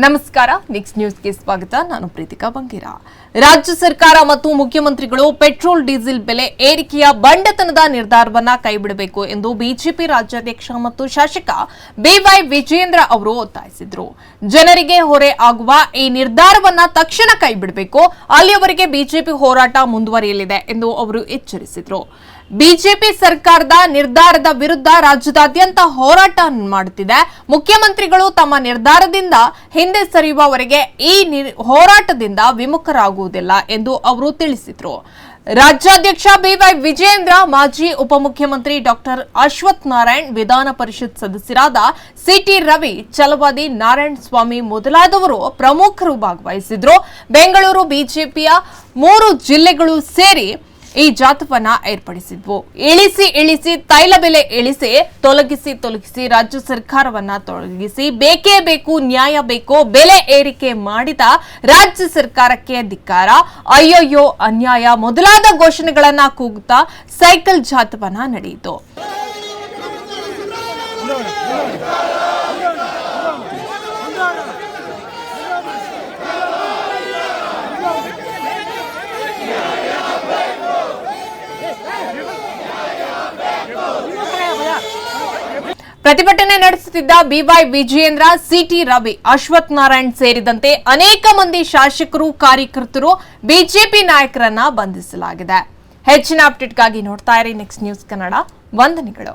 ನಮಸ್ಕಾರ ನೆಕ್ಸ್ಟ್ ನ್ಯೂಸ್ಗೆ ಸ್ವಾಗತ. ನಾನು ಪ್ರೀತಿಕಾ ಬಂಗೀರ. ರಾಜ್ಯ ಸರ್ಕಾರ ಮತ್ತು ಮುಖ್ಯಮಂತ್ರಿಗಳು ಪೆಟ್ರೋಲ್, ಡೀಸೆಲ್ ಬೆಲೆ ಏರಿಕೆಯ ಬಂಡತನದ ನಿರ್ಧಾರವನ್ನ ಕೈಬಿಡಬೇಕು ಎಂದು ಬಿಜೆಪಿ ರಾಜ್ಯಾಧ್ಯಕ್ಷ ಮತ್ತು ಶಾಸಕ ಬಿವೈ ವಿಜೇಂದ್ರ ಅವರು ಒತ್ತಾಯಿಸಿದ್ರು. ಜನರಿಗೆ ಹೊರೆ ಆಗುವ ಈ ನಿರ್ಧಾರವನ್ನ ತಕ್ಷಣ ಕೈಬಿಡಬೇಕು. ಅಲ್ಲಿಯವರೆಗೆ ಬಿಜೆಪಿ ಹೋರಾಟ ಮುಂದುವರಿಯಲಿದೆ ಎಂದು ಅವರು ಎಚ್ಚರಿಸಿದ್ರು. ಬಿಜೆಪಿ ಸರ್ಕಾರದ ನಿರ್ಧಾರದ ವಿರುದ್ಧ ರಾಜ್ಯದಾದ್ಯಂತ ಹೋರಾಟ ಮಾಡುತ್ತಿದೆ ಮುಖ್ಯಮಂತ್ರಿಗಳು ತಮ್ಮ ನಿರ್ಧಾರದಿಂದ ಹಿಂದೆ ಸರಿಯುವವರೆಗೆ ಈ ಹೋರಾಟದಿಂದ ವಿಮುಖರಾಗುವುದಿಲ್ಲ ಎಂದು ಅವರು ತಿಳಿಸಿದರು. ರಾಜ್ಯಾಧ್ಯಕ್ಷ ಬಿವೈ ವಿಜೇಂದ್ರ ಮಾಜಿ ಉಪಮುಖ್ಯಮಂತ್ರಿ ಡಾಕ್ಟರ್ ಅಶ್ವಥ್ ನಾರಾಯಣ್, ವಿಧಾನ ಪರಿಷತ್ ಸದಸ್ಯರಾದ ಸಿಟಿ ರವಿ ಚಲವಾದಿ ನಾರಾಯಣ ಸ್ವಾಮಿ ಮೊದಲಾದವರು ಪ್ರಮುಖರು ಭಾಗವಹಿಸಿದ್ರು. ಬೆಂಗಳೂರು, ಬಿಜೆಪಿಯ ಮೂರು ಜಿಲ್ಲೆಗಳು ಸೇರಿ ಈ ಜಾಥವನ್ನ ಏರ್ಪಡಿಸಿದ್ವು. ಇಳಿಸಿ ಇಳಿಸಿ, ತೈಲ ಬೆಲೆ ಇಳಿಸಿ, ತೊಲಗಿಸಿ ತೊಲಗಿಸಿ ರಾಜ್ಯ ಸರ್ಕಾರವನ್ನ ತೊಲಗಿಸಿ ಬೇಕೇ ಬೇಕು, ನ್ಯಾಯ ಬೇಕು, ಬೆಲೆ ಏರಿಕೆ ಮಾಡಿದ ರಾಜ್ಯ ಸರ್ಕಾರಕ್ಕೆ ಧಿಕ್ಕಾರ ಅಯ್ಯಯ್ಯೋ, ಅನ್ಯಾಯ ಮೊದಲಾದ ಘೋಷಣೆಗಳನ್ನ ಕೂಗುತ್ತಾ ಸೈಕಲ್ ಜಾಥವನ್ನ ನಡೆಯಿತು. ಪ್ರತಿಭಟನೆ ನಡೆಸುತ್ತಿದ್ದ ಬಿವೈ ವಿಜಯೇಂದ್ರ, ಸಿಟಿ ರವಿ, ಅಶ್ವಥ್ ನಾರಾಯಣ್ ಸೇರಿದಂತೆ ಅನೇಕ ಮಂದಿ ಶಾಸಕರು, ಕಾರ್ಯಕರ್ತರು ಬಿಜೆಪಿ ನಾಯಕರನ್ನ ಬಂಧಿಸಲಾಗಿದೆ. ಹೆಚ್ಚಿನ ಅಪ್ಡೇಟ್ಗಾಗಿ ನೋಡ್ತಾ ಇರಿ ನೆಕ್ಸ್ಟ್ ನ್ಯೂಸ್ ಕನ್ನಡ ವಂದನೆಗಳು.